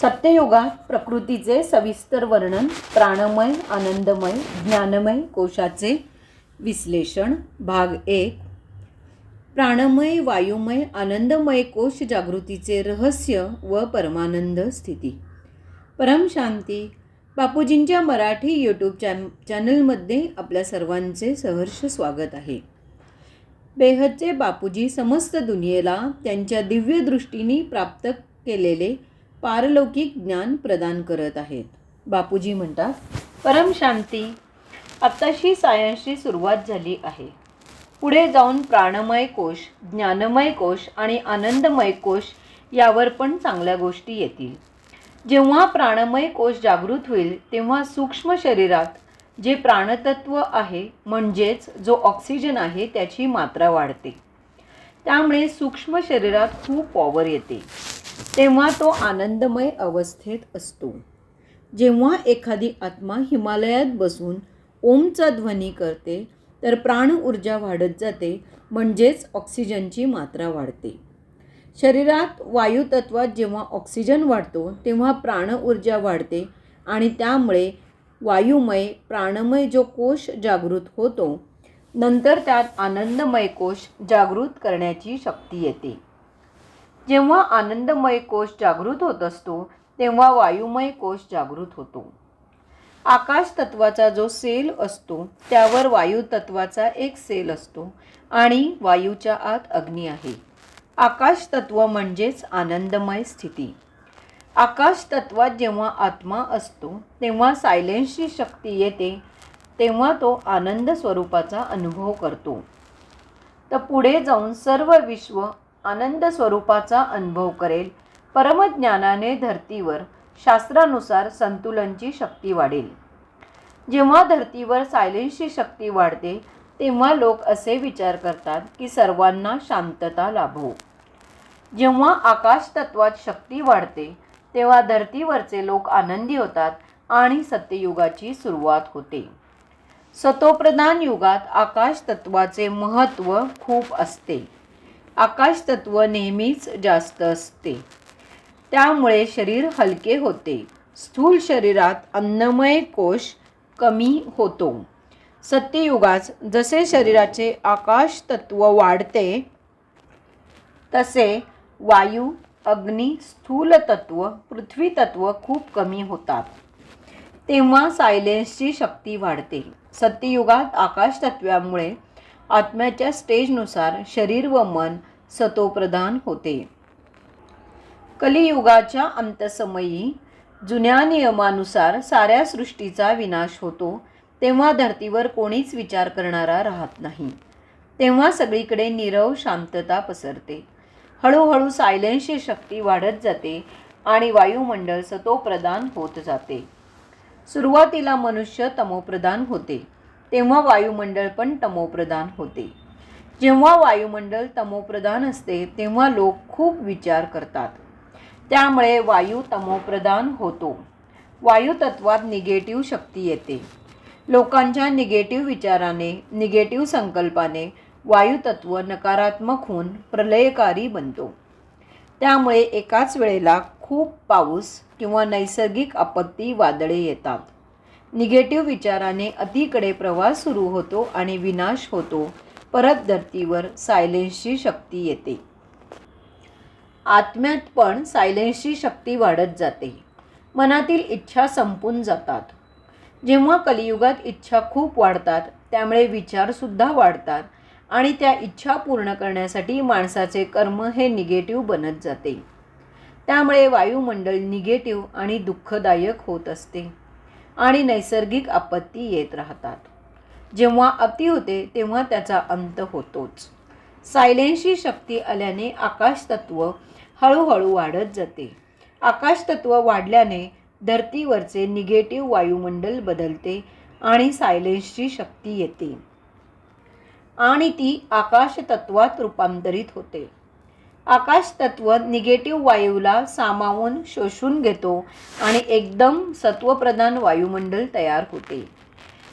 सत्ययोगात प्रकृतीचे सविस्तर वर्णन प्राणमय आनंदमय ज्ञानमय कोशाचे विश्लेषण भाग एक. प्राणमय वायुमय आनंदमय कोश जागृतीचे रहस्य व परमानंद स्थिती. परमशांती बापूजींच्या मराठी यूट्यूब चॅन चॅनलमध्ये आपल्या सर्वांचे सहर्ष स्वागत आहे. बेहदचे बापूजी समस्त दुनियेला त्यांच्या दिव्य दृष्टीने प्राप्त केलेले पारलौकिक ज्ञान प्रदान करत आहेत. बापूजी म्हणतात परमशांती आत्ताशी सायन्सची सुरुवात झाली आहे. पुढे जाऊन प्राणमय कोश ज्ञानमय कोश आणि आनंदमय कोश यावर पण चांगल्या गोष्टी येतील. जेव्हा प्राणमय कोश जागृत होईल तेव्हा सूक्ष्म शरीरात जे प्राणतत्व आहे म्हणजेच जो ऑक्सिजन आहे त्याची मात्रा वाढते. त्यामुळे सूक्ष्म शरीरात खूप पॉवर येते. तेव्हा तो आनंदमय अवस्थेत असतो. जेव्हा एखादी आत्मा हिमालयात बसून ओमचा ध्वनी करते तर प्राण ऊर्जा वाढत जाते म्हणजेच ऑक्सिजनची मात्रा वाढते. शरीरात वायुतत्वात जेव्हा ऑक्सिजन वाढतो तेव्हा प्राण ऊर्जा वाढते आणि त्यामुळे वायुमय प्राणमय जो कोश जागृत होतो नंतर त्यात आनंदमय कोश जागृत करण्याची शक्ती येते. जेव्हा आनंदमय कोश जागृत होत असतो तेव्हा वायुमय कोश जागृत होतो. आकाश तत्वाचा जो सेल असतो त्यावर वायू तत्वाचा एक सेल असतो आणि वायूच्या आत अग्नी आहे. आकाश तत्व म्हणजेच आनंदमय स्थिती. आकाश तत्वात जेव्हा आत्मा असतो तेव्हा सायलेन्सची शक्ती येते तेव्हा तो आनंद स्वरूपाचा अनुभव करतो. तर पुढे जाऊन सर्व विश्व आनंद स्वरूपाचा अनुभव करेल. परमज्ञानाने धर्तीवर शास्त्रानुसार संतुलनची शक्ती वाढेल. जेव्हा धर्तीवर सायलेन्सची शक्ती वाढते तेव्हा लोक असे विचार करतात की सर्वांना शांतता लाभो. जेव्हा आकाश तत्वात शक्ती वाढते तेव्हा धर्तीवरचे लोक आनंदी होतात आणि सत्ययुगाची सुरुवात होते. सतोप्रधान युगात आकाश तत्वाचे महत्त्व खूप असते. आकाश तत्व नेहमीच जास्त असते. त्यामुळे शरीर हलके होते. स्थूल शरीरात अन्नमय कोश कमी होतो. सत्ययुगात जसे शरीराचे आकाश तत्व वाढते तसे वायू अग्नी स्थूल तत्व पृथ्वी तत्व खूप कमी होतात. तेव्हा सायलेन्सची शक्ती वाढते. सत्ययुगात आकाश तत्वामुळे आत्म्याच्या स्टेजनुसार शरीर व मन सतोप्रधान होते. कलियुगाच्या अंतसमयी जुन्या नियमानुसार साऱ्या सृष्टीचा विनाश होतो तेव्हा धर्तीवर कोणीच विचार करणारा राहत नाही. तेव्हा सगळीकडे नीरव शांतता पसरते. हळूहळू सायलेन्सची शक्ती वाढत जाते आणि वायुमंडळ सतोप्रदान होत जाते. सुरुवातीला मनुष्य तमोप्रदान होते. तेव्हा वायुमंडळ पण तमोप्रधान होते. जेव्हा वायुमंडळ तमोप्रधान असते तेव्हा लोक खूप विचार करतात. त्यामुळे वायू तमोप्रधान होतो. वायुतत्वात निगेटिव्ह शक्ती येते. लोकांच्या निगेटिव्ह विचाराने निगेटिव्ह संकल्पाने वायुतत्व नकारात्मक होऊन प्रलयकारी बनतो. त्यामुळे एकाच वेळेला खूप पाऊस किंवा नैसर्गिक आपत्ती वादळे येतात. निगेटिव्ह विचाराने अतीकडे प्रवास सुरू होतो आणि विनाश होतो. परत धर्तीवर सायलेन्सची शक्ती येते. आत्म्यात पण सायलेन्सची शक्ती वाढत जाते. मनातील इच्छा संपून जातात. जेव्हा कलियुगात इच्छा खूप वाढतात त्यामुळे विचारसुद्धा वाढतात आणि त्या इच्छा पूर्ण करण्यासाठी माणसाचे कर्म हे निगेटिव्ह बनत जाते. त्यामुळे वायुमंडळ निगेटिव्ह आणि दुःखदायक होत असते. आणि नैसर्गिक आपत्ती येत राहतात. जेव्हा अति होते तेव्हा त्याचा अंत होतोच. सायलेन्सची शक्ती आल्याने आकाश तत्व हळूहळू वाढत जाते. आकाश तत्व वाढल्याने धर्तीवरचे निगेटिव्ह वायुमंडल बदलते आणि सायलेन्सची शक्ती येते. आणि ती आकाश तत्वात रूपांतरित होते. आकाश तत्व निगेटिव्ह वायूला सामावून शोषून घेतो आणि एकदम सत्वप्रधान वायुमंडल तयार होते.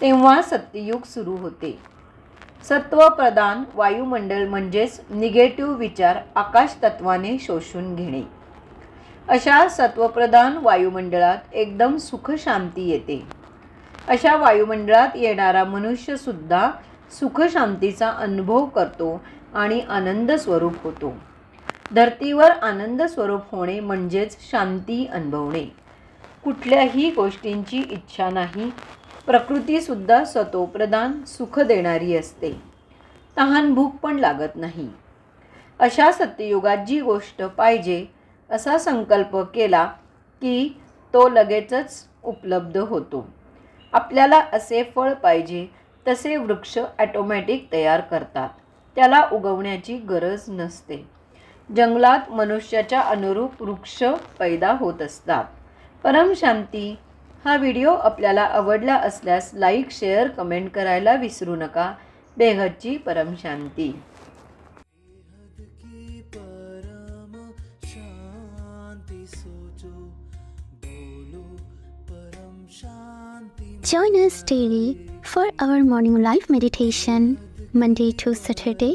तेव्हा सत्ययुग सुरू होते. सत्वप्रधान वायुमंडळ म्हणजेच निगेटिव्ह विचार आकाश तत्वाने शोषून घेणे. अशा सत्वप्रधान वायुमंडळात एकदम सुखशांती येते. अशा वायुमंडळात येणारा मनुष्यसुद्धा सुखशांतीचा अनुभव करतो आणि आनंद स्वरूप होतो. धर्तीवर आनंद स्वरूप होणे म्हणजेच शांती अनुभवणे. कुठल्याही गोष्टींची इच्छा नाही. प्रकृतीसुद्धा सतोप्रदान सुख देणारी असते. तहान भूक पण लागत नाही. अशा सत्ययुगात जी गोष्ट पाहिजे असा संकल्प केला की तो लगेचच उपलब्ध होतो. आपल्याला असे फळ पाहिजे तसे वृक्ष ॲटोमॅटिक तयार करतात. त्याला उगवण्याची गरज नसते. जंगलात मनुष्याच्या अनुरूप वृक्ष पैदा होत असतात. परमशांती हा व्हिडिओ आपल्याला आवडला असल्यास लाईक शेअर कमेंट करायला विसरू नका. बेहदची Paramshanti Join us daily for our morning live meditation, Monday to Saturday,